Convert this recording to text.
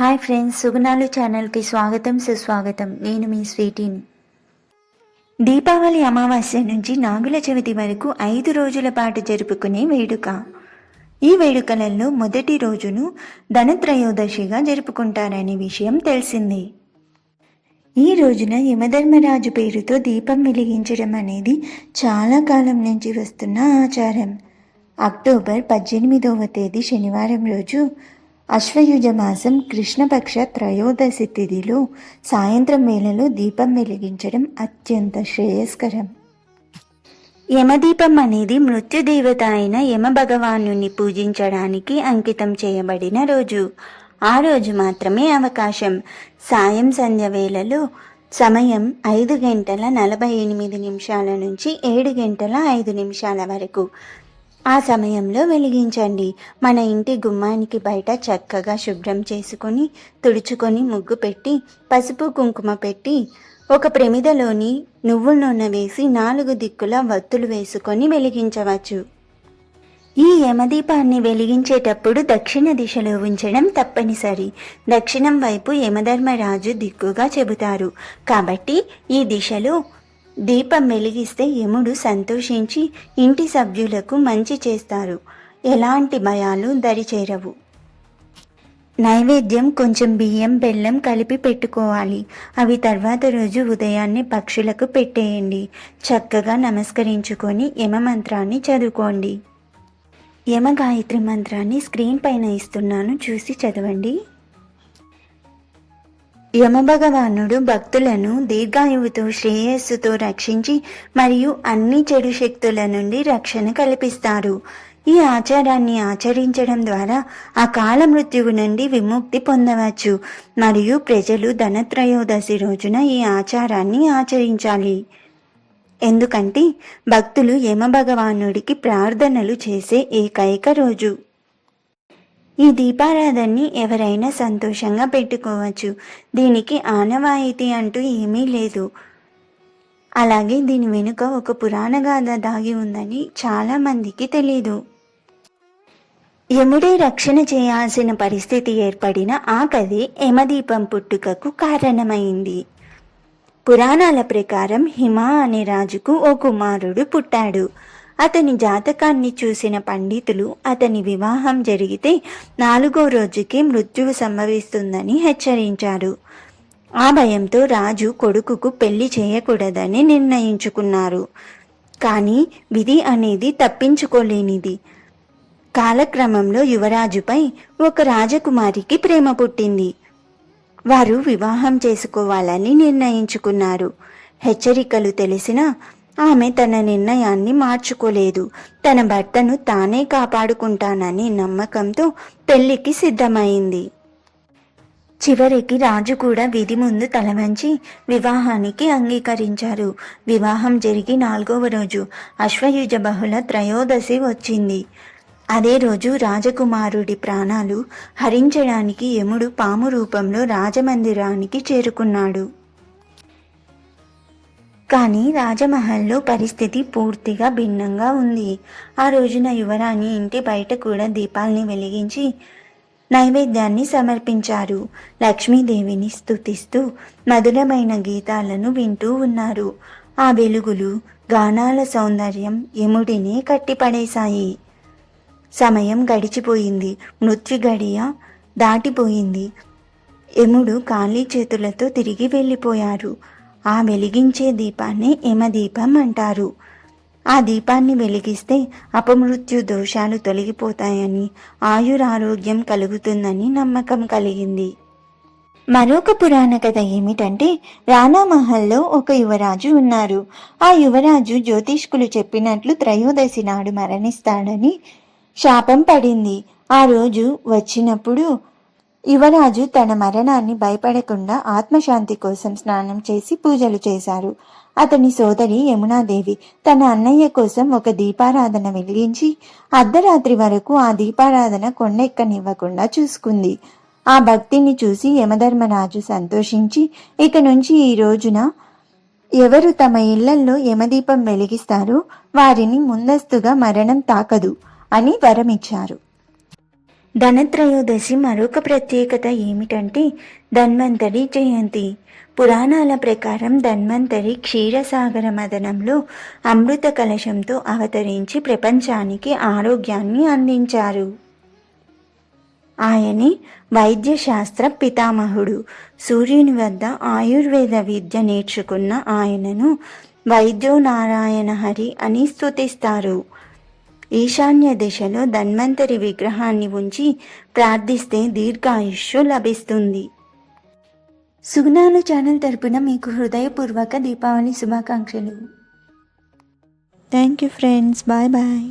Hi friends సుగుణాలు ఛానల్కి స్వాగతం సుస్వాగతం. నేను మీ స్వీటీని. దీపావళి అమావాస్య నుంచి నాగుల చవితి వరకు ఐదు రోజుల పాటు జరుపుకునే వేడుక. ఈ వేడుకలలో మొదటి రోజును ధనత్రయోదశిగా జరుపుకుంటారనే విషయం తెలిసింది. ఈ రోజున యమధర్మరాజు పేరుతో దీపం వెలిగించడం అనేది చాలా కాలం నుంచి వస్తున్న ఆచారం. అక్టోబర్ పద్దెనిమిదవ తేదీ శనివారం రోజు అశ్వయుజ మాసం కృష్ణపక్ష త్రయోదశి తిథిలో సాయంత్రం వేళలో దీపం వెలిగించడం అత్యంత శ్రేయస్కరం. యమదీపం అనేది మృత్యుదేవత అయిన యమ భగవాను పూజించడానికి అంకితం చేయబడిన రోజు. ఆ రోజు మాత్రమే అవకాశం. సాయం సంధ్య వేళలో సమయం ఐదు గంటల నలభై ఎనిమిది నిమిషాల నుంచి ఏడు గంటల ఐదు నిమిషాల వరకు. ఆ సమయంలో వెలిగించండి. మన ఇంటి గుమ్మానికి బయట చక్కగా శుభ్రం చేసుకొని తుడుచుకొని ముగ్గు పెట్టి పసుపు కుంకుమ పెట్టి ఒక ప్రమిదలోని నువ్వుల నూనె వేసి నాలుగు దిక్కుల వత్తులు వేసుకొని వెలిగించవచ్చు. ఈ యమదీపాన్ని వెలిగించేటప్పుడు దక్షిణ దిశలో ఉంచడం తప్పనిసరి. దక్షిణం వైపు యమధర్మరాజు దిక్కుగా చెబుతారు. కాబట్టి ఈ దిశలో దీపం వెలిగిస్తే యముడు సంతోషించి ఇంటి సభ్యులకు మంచి చేస్తారు. ఎలాంటి భయాలు దరిచేరవు నైవేద్యం కొంచెం బియ్యం బెల్లం కలిపి పెట్టుకోవాలి. అవి తర్వాత రోజు ఉదయాన్నే పక్షులకు పెట్టేయండి. చక్కగా నమస్కరించుకొని యమ మంత్రాన్ని చదువుకోండి. యమ గాయత్రి మంత్రాన్ని స్క్రీన్ పైన ఇస్తున్నాను. చూసి చదవండి. యమభగవానుడు భక్తులను దీర్ఘాయువుతో శ్రేయస్సుతో రక్షించి మరియు అన్ని చెడు శక్తుల నుండి రక్షణ కల్పిస్తారు. ఈ ఆచారాన్ని ఆచరించడం ద్వారా అకాల మృత్యువు నుండి విముక్తి పొందవచ్చు. మరియు ప్రజలు ధనత్రయోదశి రోజున ఈ ఆచారాన్ని ఆచరించాలి. ఎందుకంటే భక్తులు యమభగవానుడికి ప్రార్థనలు చేసే ఏకైక రోజు. ఈ దీపారాధనని ఎవరైనా సంతోషంగా పెట్టుకోవచ్చు. దీనికి ఆనవాయితీ అంటూ ఏమీ లేదు. అలాగే దీని వెనుక ఒక పురాణ గాథ దాగి ఉందని చాలా మందికి తెలీదు. యముడే రక్షణ చేయాల్సిన పరిస్థితి ఏర్పడిన ఆ కథే యమదీపం పుట్టుకకు కారణమైంది. పురాణాల ప్రకారం హిమ అనే రాజుకు ఓ కుమారుడు పుట్టాడు. అతని జాతకాన్ని చూసిన పండితులు అతని వివాహం జరిగితే నాలుగో రోజుకి మృత్యువు సంభవిస్తుందని హెచ్చరించారు. ఆ భయంతో రాజు కొడుకుకు పెళ్ళి చేయకూడదని నిర్ణయించుకున్నారు. కానీ విధి అనేది తప్పించుకోలేనిది. కాలక్రమంలో యువరాజుపై ఒక రాజకుమారికి ప్రేమ పుట్టింది. వారు వివాహం చేసుకోవాలని నిర్ణయించుకున్నారు. హెచ్చరికలు తెలిసినా ఆమె తన నిర్ణయాన్ని మార్చుకోలేదు. తన భర్తను తానే కాపాడుకుంటానని నమ్మకంతో పెళ్ళికి సిద్ధమైంది. చివరికి రాజు కూడా విధి ముందు తలవంచి వివాహానికి అంగీకరించారు. వివాహం జరిగి నాలుగవ రోజు అశ్వయుజ బహుళ త్రయోదశి వచ్చింది. అదే రోజు రాజకుమారుడి ప్రాణాలు హరించడానికి యముడు పాము రూపంలో రాజమందిరానికి చేరుకున్నాడు. కానీ రాజమహల్లో పరిస్థితి పూర్తిగా భిన్నంగా ఉంది. ఆ రోజున యువరాణి ఇంటి బయట కూడా దీపాల్ని వెలిగించి నైవేద్యాన్ని సమర్పించారు. లక్ష్మీదేవిని స్తుతిస్తూ మధురమైన గీతాలను వింటూ ఉన్నారు. ఆ వెలుగులు గానాల సౌందర్యం యముడిని కట్టిపడేశాయి. సమయం గడిచిపోయింది. మృత్యు గడియ దాటిపోయింది. యముడు ఖాళీ చేతులతో తిరిగి వెళ్ళిపోయారు. ఆ వెలిగించే దీపాన్ని యమదీపం అంటారు. ఆ దీపాన్ని వెలిగిస్తే అపమృత్యు దోషాలు తొలగిపోతాయని ఆయురారోగ్యం కలుగుతుందని నమ్మకం కలిగింది. మరొక పురాణ కథ ఏమిటంటే రాణామహల్లో ఒక యువరాజు ఉన్నారు. ఆ యువరాజు జ్యోతిష్కులు చెప్పినట్లు త్రయోదశి నాడు మరణిస్తాడని శాపం పడింది. ఆ రోజు వచ్చినప్పుడు యువరాజు తన మరణాన్ని భయపడకుండా ఆత్మశాంతి కోసం స్నానం చేసి పూజలు చేశారు. అతని సోదరి యమునాదేవి తన అన్నయ్య కోసం ఒక దీపారాధన వెలిగించి అర్ధరాత్రి వరకు ఆ దీపారాధన కొండెక్కనివ్వకుండా చూసుకుంది. ఆ భక్తిని చూసి యమధర్మరాజు సంతోషించి ఇక నుంచి ఈ రోజున ఎవరు తమ ఇళ్ళల్లో యమదీపం వెలిగిస్తారో వారిని ముందస్తుగా మరణం తాకదు అని వరమిచ్చారు. ధనత్రయోదశి మరొక ప్రత్యేకత ఏమిటంటే ధన్వంతరి జయంతి. పురాణాల ప్రకారం ధన్వంతరి క్షీరసాగర మదనంలో అమృత కలశంతో అవతరించి ప్రపంచానికి ఆరోగ్యాన్ని అందించారు. ఆయనే వైద్యశాస్త్ర పితామహుడు. సూర్యుని వద్ద ఆయుర్వేద విద్య నేర్చుకున్న ఆయనను వైద్యో నారాయణ హరి అని స్తుతిస్తారు. ఈశాన్య దిశలో ధన్వంతరి విగ్రహాన్ని ఉంచి ప్రార్థిస్తే దీర్ఘాయుష్యు లభిస్తుంది. సుగుణాలు ఛానల్ తరపున మీకు హృదయపూర్వక దీపావళి శుభాకాంక్షలు. Thank you friends bye bye